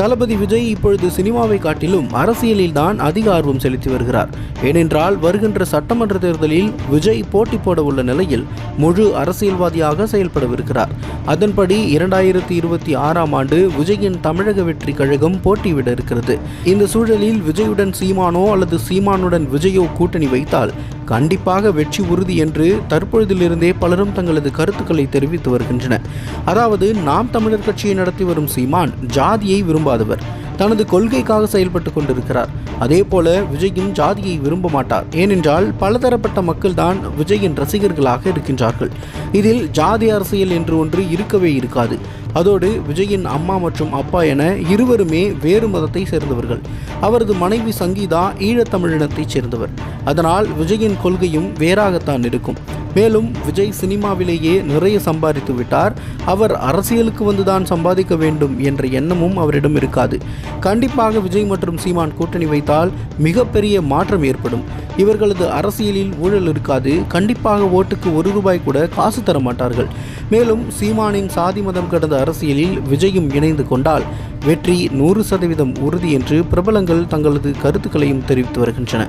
தளபதி விஜய் இப்பொழுது சினிமாவை காட்டிலும் அரசியலில் தான் அதிக ஆர்வம் செலுத்தி வருகிறார். ஏனென்றால் வருகின்ற சட்டமன்ற தேர்தலில் விஜய் போட்டி போட உள்ள நிலையில் முழு அரசியல்வாதியாக செயல்படவிருக்கிறார். அதன்படி இரண்டாயிரத்தி இருபத்தி ஆறாம் ஆண்டு விஜயின் தமிழக வெற்றி கழகம் போட்டியிட இருக்கிறது. இந்த சூழலில் விஜயுடன் சீமானோ அல்லது சீமானுடன் விஜயோ கூட்டணி வைத்தால் கண்டிப்பாக வெற்றி உறுதி என்று தற்பொழுதிலிருந்தே பலரும் தங்களது கருத்துக்களை தெரிவித்து வருகின்றனர். அதாவது நாம் தமிழர் கட்சியை நடத்தி வரும் சீமான் ஜாதியை விரும்பாதவர். தனது கொள்கைக்காக செயல்பட்டு கொண்டிருக்கிறார். அதே போல விஜயும் ஜாதியை விரும்ப மாட்டார். ஏனென்றால் பலதரப்பட்ட மக்கள் தான் விஜயின் ரசிகர்களாக இருக்கின்றார்கள். இதில் ஜாதி அரசியல் என்று ஒன்று இருக்கவே இருக்காது. அதோடு விஜயின் அம்மா மற்றும் அப்பா என இருவருமே வேறு மதத்தை சேர்ந்தவர்கள். அவரது மனைவி சங்கீதா ஈழத்தமிழினத்தைச் சேர்ந்தவர். அதனால் விஜயின் கொள்கையும் வேறாகத்தான் இருக்கும். மேலும் விஜய் சினிமாவிலேயே நிறைய சம்பாதித்து விட்டார். அவர் அரசியலுக்கு வந்துதான் சம்பாதிக்க வேண்டும் என்ற எண்ணமும் அவரிடம் இருக்காது. கண்டிப்பாக விஜய் மற்றும் சீமான் கூட்டணி வைத்து கொடுத்தால் மிகப்பெரிய மாற்றம் ஏற்படும். இவர்களது அரசியலில் ஊழல் இருக்காது. கண்டிப்பாக ஓட்டுக்கு ஒரு ரூபாய் கூட காசு தர மாட்டார்கள். மேலும் சீமானின் சாதி மதம் கடந்த அரசியலில் விஜயும் இணைந்து கொண்டால் வெற்றி நூறு சதவீதம் உறுதி என்று பிரபலங்கள் தங்களது கருத்துக்களையும் தெரிவித்து வருகின்றன.